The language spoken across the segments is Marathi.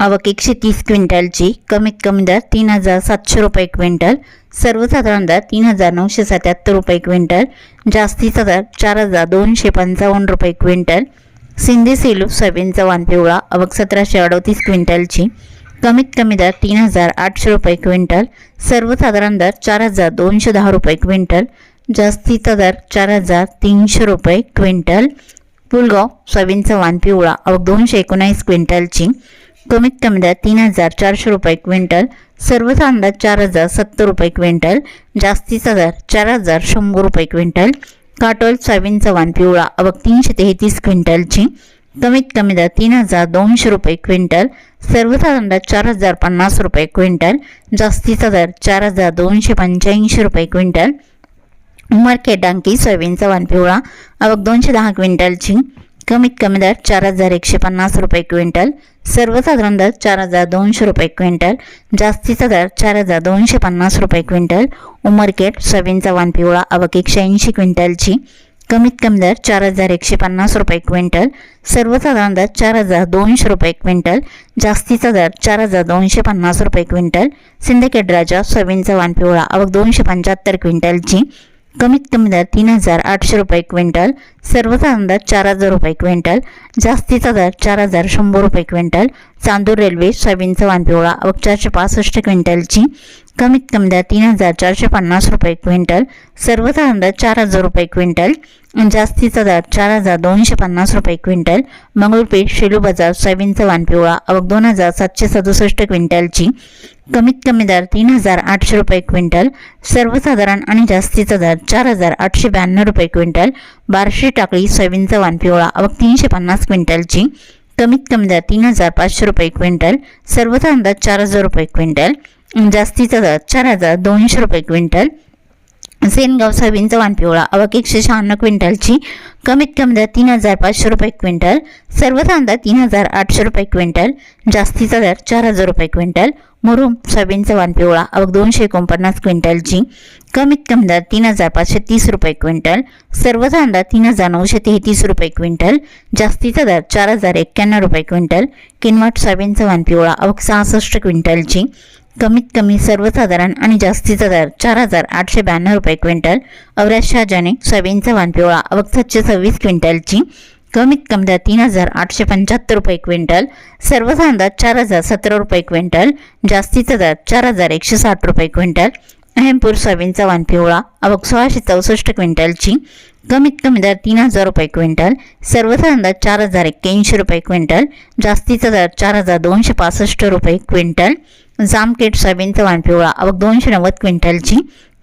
आवक एकशे तीस क्विंटलची कमीत कमी दर तीन हजार सातशे रुपये क्विंटल सर्वसाधारण दर तीन हजार नऊशे सत्याहत्तर रुपये क्विंटल जास्तीचा दर चार हजार दोनशे पंचावन्न रुपये क्विंटल सिंधी सेलू सोयाबीनचा वान पिवळा आवक सतराशे अडतीस क्विंटलची कमीत कमी दर तीन हजार आठशे रुपये क्विंटल सर्वसाधारण दर चार हजार दोनशे दहा रुपये क्विंटल जास्तीचा दर चार हजार तीनशे रुपये क्विंटल पुलगाव सोयाबीनचा वान पिवळा आवक दोनशे एकोणावीस क्विंटलची कमीत कमी दर तीन हजार चारशे रुपये क्विंटल सर्व कांदा चार हजार सत्तर रुपये क्विंटल जास्तीचा दर चार हजार शंभर रुपये क्विंटल काटोल सोयाबीनचा चव्हाण पिवळा अवघ तीनशे तेहतीस क्विंटलची. कमीत कमी दर तीन हजार दोनशे रुपये क्विंटल सर्वसाधारण दर चार हजार पन्नास रुपये क्विंटल जास्तीचा दर चार हजार दोनशे पंच्याऐंशी रुपये क्विंटल. उमरखेड डांकी सोयाबीनचा चव्हाण पिवळा अवघ दोनशे दहा क्विंटलची. कमीत कमी दर चार हजार एकशे पन्नास रुपये क्विंटल सर्वसाधारण दर चार हजार दोनशे रुपये क्विंटल जास्तीचा दर चार हजार दोनशे पन्नास रुपये क्विंटल उमरकेट सोयाबीनचा वाण पिवळा आवक एकशे ऐंशी क्विंटलची कमीत कमी दर चार हजार एकशे पन्नास रुपये क्विंटल सर्वसाधारण दर चार हजार दोनशे रुपये क्विंटल जास्तीचा दर चार हजार दोनशे पन्नास रुपये क्विंटल सिंदखेड राजा सोयाबीनचा वाण पिवळा आवक दोनशे पंच्याहत्तर क्विंटलची कमीत कमी दर तीन हजार आठशे रुपये क्विंटल सर्वसाधारण दर चार हजार रुपये क्विंटल जास्तीचा दर चार हजार शंभर रुपये क्विंटल चांदूर रेल्वे सोयाबीनचा वाण पिवळा चारशे पासष्ट क्विंटलची कमीत कमी दर तीन हजार चारशे पन्नास रुपये क्विंटल सर्वसाधारण दर चार हजार रुपये क्विंटल जास्तीचा दर चार हजार दोनशे पन्नास रुपये क्विंटल मंगळपेठ शेलू बाजार सोयाबीनचा वाण पिवळा दोन हजार सातशे सदुसष्ट क्विंटलची कमीत कमी दर तीन हजार आठशे रुपये क्विंटल सर्वसाधारण आणि जास्तीचा दर चार हजार आठशे ब्याण्णव रुपये क्विंटल बारशे टाकळी सोयाबीनचा वाण पिवळा तीनशे पन्नास क्विंटलची कमीत कमी दर तीन हजार पाचशे रुपये क्विंटल सर्वसाधारण अंदाज चार हजार रुपये क्विंटल जास्तीचा दर चार हजार दोनशे रुपये क्विंटल. सेनगाव सोयाबीनचा वाण पिवळा एकशे शहाण्णव क्विंटलची कमीत कमी दर तीन हजार पाचशे रुपये क्विंटल सर्वसाधारण अंदाज तीन हजार आठशे रुपये क्विंटल जास्तीचा दर चार हजार रुपये क्विंटल. मुरुम सोयाबीनचा वाण पिवळा दोनशे एकोणपन्नास क्विंटलची कमीत कमी दर तीन हजार पाचशे तीस रुपये क्विंटल सर्व कांदा तीन हजार नऊशे तेहतीस रुपये क्विंटल जास्तीचा दर चार हजार एक्क्याण्णव रुपये क्विंटल किनवट सोयाबीनचा वाण पिवळा अवघ सहासष्ट क्विंटलची. कमीत कमी सर्वसाधारण आणि जास्तीचा दर चार हजार आठशे ब्याण्णव रुपये क्विंटल अवराज शहाजाने सोयाबीनचा वाण पिवळा अवघ सातशे सव्वीस क्विंटलची. कमीत कमी दर तीन हजार आठशे पंच्याहत्तर रुपये क्विंटल सर्वसाधारण दर चार हजार सतरा रुपये क्विंटल जास्तीचा दर चार हजार एकशे साठ रुपये क्विंटल अहेमपूर सोयाबीनचा वाण पिवळा. आवक सोळाशे चौसष्ट क्विंटलची. कमीत कमी दर तीन हजार रुपये क्विंटल. सर्वसाधारण दर चार हजार एक्क्याऐंशी रुपये क्विंटल. जास्तीचा दर चार हजार दोनशे पासष्ट रुपये क्विंटल. जामकेट सोयाबीनचा वाण पिवळा. आवक दोनशे नव्वद क्विंटलची.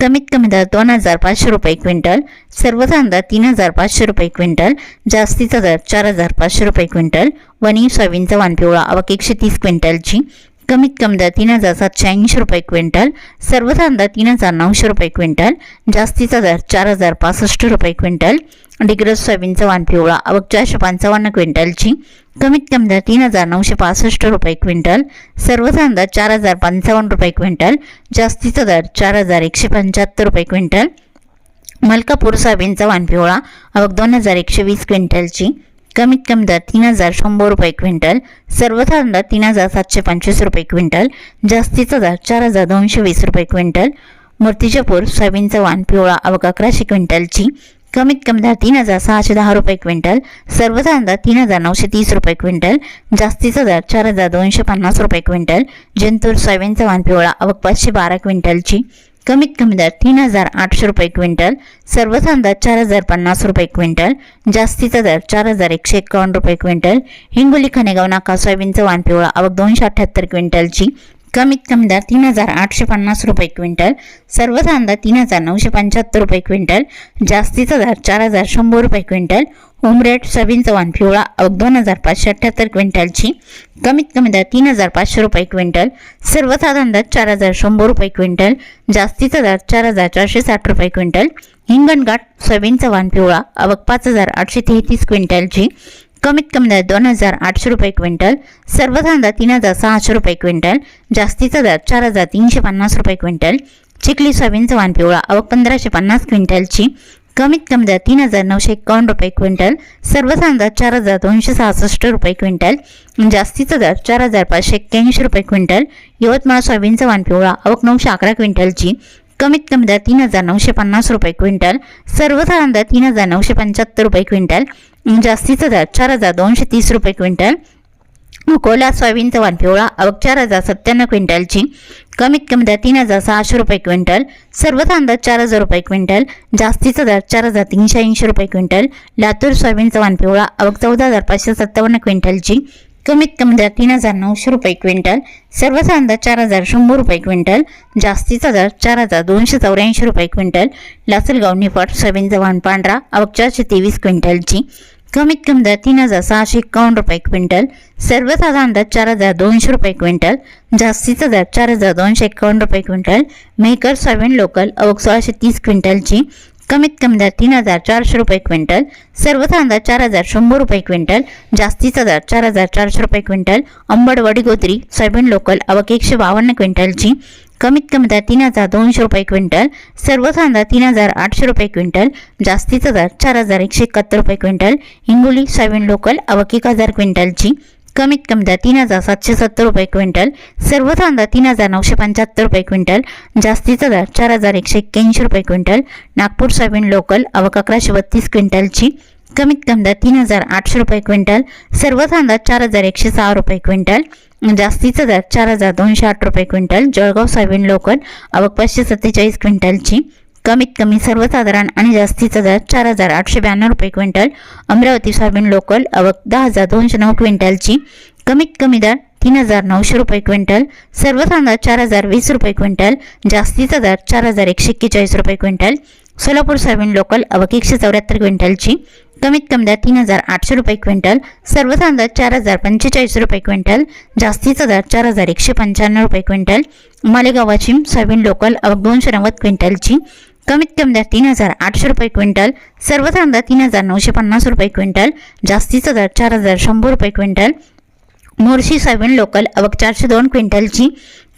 कमीत कमी दर दोन हजार पाचशे रुपये क्विंटल. सर्वसाधारण दर तीन हजार पाचशे रुपये क्विंटल. जास्तीचा दर चार हजार पाचशे रुपये क्विंटल. वणी सोयाबीनचा वाण पिवळा. आवक एकशे तीस क्विंटलची. कमीत कमी दर तीन हजार सातशे ऐंशी रुपये क्विंटल सर्वसाधारण दर तीन हजार नऊशे रुपये क्विंटल जास्तीचा दर चार हजार पासष्ट रुपये क्विंटल डिग्रज सोयाबीनचा वाण पिवळा आवक चारशे पंचावन्न क्विंटलची कमीत कमी दर तीन हजार नऊशे पासष्ट रुपये क्विंटल सर्वसाधारण दर चार हजार पंचावन्न रुपये क्विंटल जास्तीचा दर चार हजार एकशे पंच्याहत्तर रुपये क्विंटल मलकापूर सोयाबीनचा वाण पिवळा आवक दोन हजार एकशे वीस क्विंटलची कमीत कमी दर तीन हजार शंभर रुपये क्विंटल सर्वसाधारण दर तीन हजार सातशे पंचवीस रुपये क्विंटल जास्तीचा दर चार हजार दोनशे वीस रुपये क्विंटल मूर्तिजापूर सोयाबीनचा वाण पिवळा आवक अकराशे क्विंटलची कमीत कमी दर तीन हजार सहाशे दहा रुपये क्विंटल सर्वसाधारण दर तीन हजार नऊशे तीस रुपये क्विंटल जास्तीचा दर चार हजार दोनशे पन्नास रुपये क्विंटल जंतूर सोयाबीनचा वाण पिवळा आवक पाचशे बारा क्विंटलची कमीत कमी दर तीन हजार आठशे रुपये क्विंटल सर्व दर चार हजार पन्नास रुपये क्विंटल जास्तीचा दर चार हजार एकशे एकावन्न रुपये क्विंटल हिंगोली खनेगाव नाका सोयाबीनचं वाण पिवळा आवक दोनशे अठ्ठ्याहत्तर क्विंटलची कमीत कमी दर तीन हजार आठशे पन्नास रुपये क्विंटल सर्व दर तीन हजार नऊशे पंच्याहत्तर रुपये क्विंटल जास्तीचा दर चार हजार शंभर रुपये क्विंटल होमरेट सोयाबीन चव्हाण पिवळा दोन हजार पाचशे अठ्ठ्याहत्तर क्विंटलची. कमीत कमी दर तीन हजार पाचशे रुपये क्विंटल. सर्वसाधारण दर चार हजार शंभर रुपये क्विंटल. जास्तीचा दर चार हजार चारशे साठ रुपये क्विंटल. हिंगणघाट सोयाबीन चव्हाण पिवळा अवक पाच हजार आठशे तेहतीस क्विंटलची. कमीत कमी दर दोन हजार आठशे रुपये क्विंटल. सर्वसाधारण दर तीन हजार सहाशे रुपये क्विंटल. जास्तीचा दर चार हजार तीनशे पन्नास रुपये क्विंटल. चिखली सोयाबीन चव्हाण पिवळा अवक पंधराशे पन्नास क्विंटलची. कमीत कमी दर तीन हजार नऊशे एकावन्न रुपये क्विंटल सर्वसाधारण दर चार हजार दोनशे सहासष्ट रुपये क्विंटल जास्तीचा दर चार हजार पाचशे एक्क्याऐंशी रुपये क्विंटल. यवतमाळ सोयाबीनचा वानपिवळा पिवळा नऊशे अकरा क्विंटलची कमीत कमी दर तीन हजार नऊशे पन्नास रुपये क्विंटल. सर्वसाधारण दर तीन हजार नऊशे पंच्याहत्तर रुपये क्विंटल जास्तीचा दर चार हजार दोनशे तीस रुपये क्विंटल. अकोला सोयाबीनचा वानपिवळा पिवळा चार हजार सत्त्याण्णव क्विंटलची कमीत कमी दर तीन हजार सहाशे रुपये क्विंटल सर्व कांदा चार हजार रुपये क्विंटल जास्तीचा दर चार हजार तीनशे ऐंशी रुपये क्विंटल लातूर सोयाबीन चव्हाण पिवळा अवघ चौदा हजार पाचशे सत्तावन्न क्विंटलची कमीत कमी दर तीन हजार नऊशे रुपये क्विंटल सर्व कांदा चार हजार शंभर रुपये क्विंटल जास्तीचा दर चार हजार दोनशे चौऱ्याऐंशी रुपये क्विंटल लासलगाव निफाड सोयाबीन चव्हाण पांढरा अवघ चारशे तेवीस क्विंटलची कमीत कमी दर तीन हजार सहाशे एकावन्न रुपये क्विंटल सर्वसाधारण दर चार हजार दोनशे रुपये क्विंटल जास्तीचा दर चार हजार दोनशे एकावन्न रुपये क्विंटल मेकर सोयाबीन लोकल अवघ सोळाशे तीस क्विंटलची कमीत कमी दर तीन हजार चारशे रुपये क्विंटल सर्वसाधारण दर चार हजार शंभर रुपये क्विंटल जास्तीचा दर चार हजार चारशे रुपये quintal Ambad Wadigodri soybean local अवघ एकशे बावन्न क्विंटलची कमीत कमी दर तीन हजार दोनशे रुपये क्विंटल सर्वसाधारण दर तीन हजार आठशे रुपये क्विंटल जास्तीचा दर चार हजार एकशे एकाहत्तर रुपये क्विंटल हिंगोली सोयाबीन लोकल अवघ एक हजार क्विंटलची कमीत कमी दर तीन हजार सातशे सत्तर रुपये क्विंटल सर्वसाधारण दर तीन हजार नऊशे पंच्याहत्तर रुपये क्विंटल जास्तीचा दर चार हजार एकशे एक्क्याऐंशी रुपये क्विंटल नागपूर सोयाबीन लोकल अवघ अकराशे बत्तीस क्विंटलची कमीत कमी दर तीन हजार आठशे रुपये क्विंटल सर्वसाधारण दर चार हजार एकशे सहा रुपये क्विंटल म्हणजे जास्तीचा दर चार हजार दोनशे आठ रुपये क्विंटल जळगाव सोयाबीन लोकल आवक पाचशे सत्तेचाळीस क्विंटलची. कमीत कमी सर्वसाधारण आणि जास्तीचा दर चार हजार आठशे ब्याण्णव रुपये क्विंटल. अमरावती सोयाबीन लोकल आवक दहा हजार दोनशे नऊ क्विंटलची. कमीत कमी दर तीन हजार नऊशे रुपये क्विंटल. सर्वसाधारण चार हजार वीस रुपये क्विंटल. जास्तीचा दर चार हजार एकशे एक्केचाळीस रुपये क्विंटल. सोलापूर सोयाबीन लोकल आवक एकशे चौऱ्याहत्तर क्विंटलची. कमीत कमी दर तीन हजार आठशे रुपये क्विंटल सर्वसाधारण दर चार हजार पंचेचाळीस रुपये क्विंटल जास्तीचा दर चार हजार एकशे पंच्याण्णव रुपये quintal Malegaon Washim soybean local दोनशे नव्वद क्विंटलची कमीत कमी दर तीन हजार आठशे रुपये क्विंटल सर्वसाधारण दर तीन हजार नऊशे पन्नास रुपये क्विंटल जास्तीचा दर चार हजार शंभर रुपये क्विंटल मोर्शी सोयाबीन लोकल अवक चारशे दोन क्विंटलची.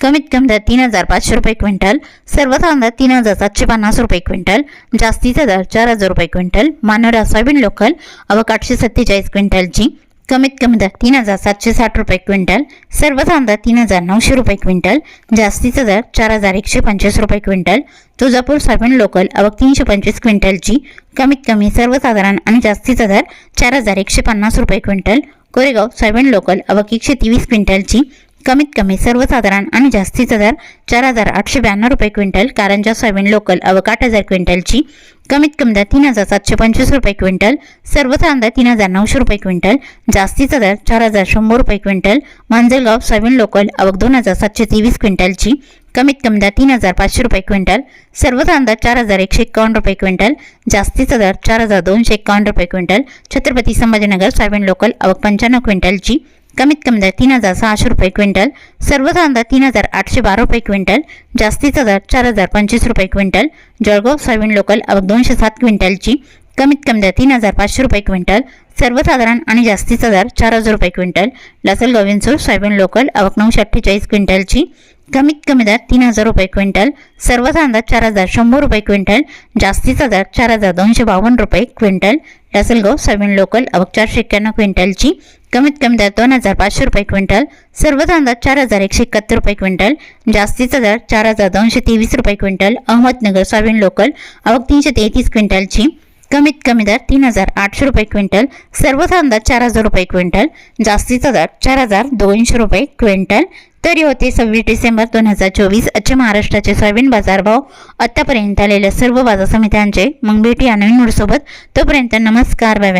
कमीत कमी दर तीन हजार पाचशे रुपये क्विंटल. सर्वसाधारण दर तीन हजार सातशे पन्नास रुपये क्विंटल. जास्तीचा दर चार हजार रुपये क्विंटल. मानोरा सोयाबीन लोकल अवक आठशे सत्तेचाळीस क्विंटलची. कमीत कमी दर तीन हजार सातशे साठ रुपये क्विंटल. सर्वसाधारण दर तीन हजार नऊशे रुपये क्विंटल. जास्तीचा दर चार हजार एकशे पंचवीस रुपये क्विंटल. तुळजापूर सोयाबीन लोकल अवक तीनशे पंचवीस क्विंटलची. कमीत कमी सर्वसाधारण आणि जास्तीचा दर चार हजार एकशे पन्नास रुपये क्विंटल. कोरेगाव सायबन लोकल अवघ एकशे तेवीस क्विंटलची कमीत कमी सर्वसाधारण आणि जास्तीचा दर चार हजार आठशे ब्याण्णव रुपये क्विंटल कारंजा सोयाबीन लोकल अवक आठ हजार क्विंटलची कमीत कमी दर तीन हजार सातशे पंचवीस रुपये क्विंटल सर्वसाधारण दर तीन हजार नऊशे रुपये क्विंटल जास्तीचा दर चार हजार शंभर रुपये क्विंटल मांजलगाव सोयाबीन लोकल अवक दोन हजार सातशे तेवीस क्विंटलची कमीत कमी दर तीन हजार पाचशे रुपये क्विंटल. सर्व कांदा चार हजार एकशे एकावन्न रुपये क्विंटल. जास्तीचा दर चार हजार दोनशे एकावन्न रुपये quintal. Chhatrapati Sambhajinagar soybean local अवक पंच्याण्णव क्विंटलची कमीत कमी दर तीन हजार सहाशे रुपये क्विंटल. सर्व कांदा तीन हजार आठशे बारा रुपये क्विंटल. जास्तीचा दर चार हजार पंचवीस रुपये क्विंटल. जळगाव सोयाबीन लोकल अवघ दोनशे सात क्विंटलची कमीत कमी दर तीन हजार पाचशे रुपये क्विंटल सर्वसाधारण आणि जास्तीचा दर चार हजार रुपये quintal. Lasalgaon Govindsur soybean local अवघ नऊशे अठ्ठेचाळीस क्विंटलची कमीत कमी दर तीन हजार रुपये क्विंटल. सर्वसाधारण चार हजार शंभर रुपये क्विंटल जास्तीचा दर चार हजार दोनशे बावन्न रुपये क्विंटल. लासलगाव सोयाबीन लोकल अवक चारशे एक्क्याण्णव क्विंटलची कमीत कमी दर दोन हजार पाचशे रुपये क्विंटल. सर्वसाधारण चार हजार एकशे एकाहत्तर रुपये क्विंटल जास्तीचा दर चार हजार दोनशे तेवीस रुपये क्विंटल. अहमदनगर सोयाबीन लोकल अवक तीनशे तेहतीस क्विंटलची कमीत कमी दर तीन हजार आठशे रुपये क्विंटल सर्वसाधारण दर चार हजार रुपये क्विंटल जास्तीचा दर चार हजार दोनशे रुपये क्विंटल. तरी होते सव्वीस डिसेंबर दोन हजार चोवीस आजचे महाराष्ट्राचे सोयाबीन बाजारभाव आतापर्यंत आलेल्या सर्व बाजार समित्यांचे मग भेटूया नवीन सोबत तोपर्यंत नमस्कार बाय.